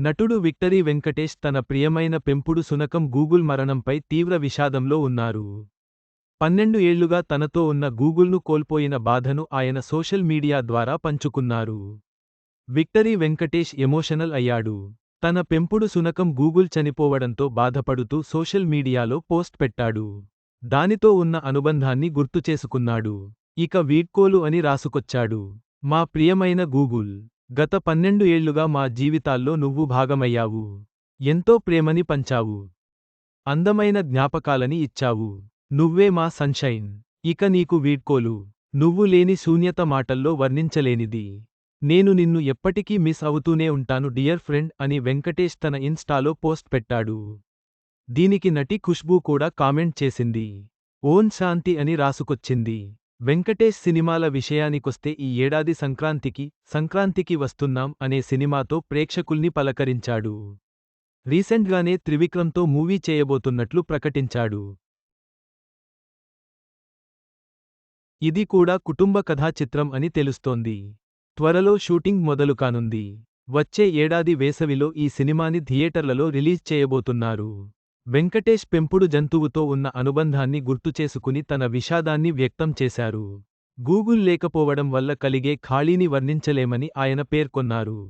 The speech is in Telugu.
నటుడు విక్టరీ వెంకటేష్ తన ప్రియమైన పెంపుడు సునకం గూగుల్ మరణంపై తీవ్ర విషాదంలో ఉన్నారు. పన్నెండు ఏళ్ళుగా తనతో ఉన్న గూగుల్ను కోల్పోయిన బాధను ఆయన సోషల్ మీడియా ద్వారా పంచుకున్నారు. విక్టరీ వెంకటేష్ ఎమోషనల్ అయ్యాడు. తన పెంపుడు సునకం గూగుల్ చనిపోవడంతో బాధపడుతూ సోషల్ మీడియాలో పోస్ట్ పెట్టాడు. దానితో ఉన్న అనుబంధాన్ని గుర్తుచేసుకున్నాడు ఇక వీడ్కోలు అని రాసుకొచ్చాడు. మా ప్రియమైన గూగుల్ గత పన్నెండు ఏళ్ళుగా మా జీవితాల్లో నువ్వు భాగమయ్యావు. ఎంతో ప్రేమని పంచావు. అందమైన జ్ఞాపకాలని ఇచ్చావు. నువ్వే మా సన్షైన్. ఇక నీకు వీడ్కోలు. నువ్వు లేని శూన్యత మాటల్లో వర్ణించలేనిది. నేను నిన్ను ఎప్పటికీ మిస్ అవుతూనే ఉంటాను డియర్ ఫ్రెండ్ అని వెంకటేష్ తన ఇన్స్టాలో పోస్ట్ పెట్టాడు. దీనికి నటి ఖుష్బూ కూడా కామెంట్ చేసింది. ఓన్ శాంతి అని రాసుకొచ్చింది. వెంకటేష్ సినిమాల విషయానికొస్తే ఈ ఏడాది సంక్రాంతికి సంక్రాంతికి వస్తున్నాం అనే సినిమాతో ప్రేక్షకుల్ని పలకరించాడు. రీసెంట్గానే త్రివిక్రమ్తో మూవీ చేయబోతున్నట్లు ప్రకటించాడు. ఇది కూడా కుటుంబ కథా చిత్రం అని తెలుస్తోంది. త్వరలో షూటింగ్ మొదలు కానుంది వచ్చే ఏడాది వేసవిలో ఈ సినిమాని థియేటర్లలో రిలీజ్ చేయబోతున్నారు. వెంకటేష్ పెంపుడు జంతువుతో ఉన్న అనుబంధాన్ని గుర్తుచేసుకుని తన విషాదాన్ని వ్యక్తం చేశారు. గూగుల్ లేకపోవడం వల్ల కలిగే ఖాళీని వర్ణించలేమని ఆయన పేర్కొన్నారు.